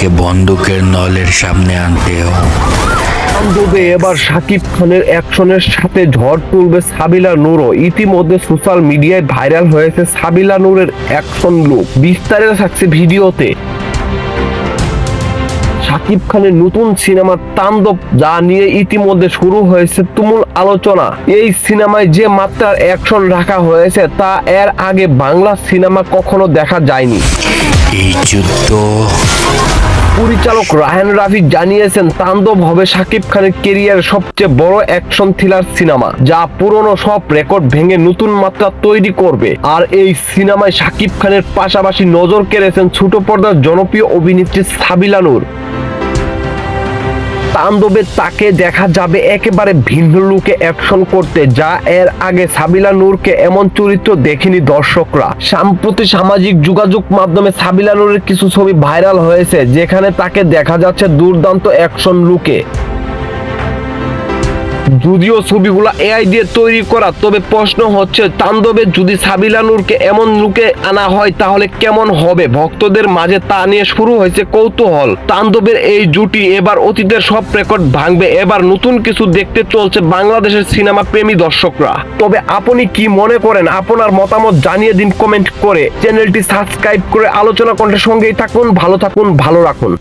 তাকে বন্দুকের নলের সামনে আনতেও বান্ধবে এবার শাকিব খানের অ্যাকশনের সাথে ঝড় তুলবে সাবিলা নূরও। ইতিমধ্যে সোশ্যাল মিডিয়ায় ভাইরাল হয়েছে সাবিলা নূরের অ্যাকশন লুক। বিস্তারিত থাকছে ভিডিওতে। শাকিব খানের নতুন সিনেমা তাণ্ডব যা নিয়ে ইতিমধ্যে শুরু হয়েছে তুমুল আলোচনা। এই সিনেমায় যে মাত্রার অ্যাকশন রাখা হয়েছে তা এর আগে বাংলা সিনেমা কখনো দেখা যায়নি। এই যুদ্ধ পরিচালক রায়হান রাফি জানিয়েছেন, তাণ্ডব হবে শাকিব খানের কেরিয়ার সবচেয়ে বড় অ্যাকশন থ্রিলার সিনেমা, যা পুরনো সব রেকর্ড ভেঙে নতুন মাত্রা তৈরি করবে। আর এই সিনেমায় শাকিব খানের পাশাপাশি নজর কেড়েছেন ছোট পর্দার জনপ্রিয় অভিনেত্রী সাবিলা নূর। তাণ্ডবে তাকে দেখা যাবে একেবারে ভিন্ন লুকে অ্যাকশন করতে, যা এর আগে সাবিলা নূরকে এমন চরিত্র দেখেনি দর্শকরা। সাম্প্রতি সামাজিক যোগাযোগ মাধ্যমে সাবিলা নূরের কিছু ছবি ভাইরাল হয়েছে, যেখানে তাকে দেখা যাচ্ছে দুর্দান্ত অ্যাকশন লুকে যদিও ছবিগুলো এআই দিয়ে তৈরি করা, তবে প্রশ্ন হচ্ছে, তাণ্ডবে যদি সাবিলা নূরকে এমন লুকে আনা হয়, তাহলে কেমন হবে? ভক্তদের মাঝে তা নিয়ে শুরু হয়েছে কৌতূহল। তাণ্ডবের এই জুটি এবার অতীতের সব রেকর্ড ভাঙবে। এবার নতুন কিছু দেখতে চলছে বাংলাদেশের সিনেমা প্রেমী দর্শকরা। তবে আপনি কি মনে করেন? আপনার মতামত জানিয়ে দিন কমেন্ট করে। চ্যানেলটি সাবস্ক্রাইব করে আলোচনা কণ্ঠের সঙ্গেই থাকুন, ভালো থাকুন, ভালো রাখুন।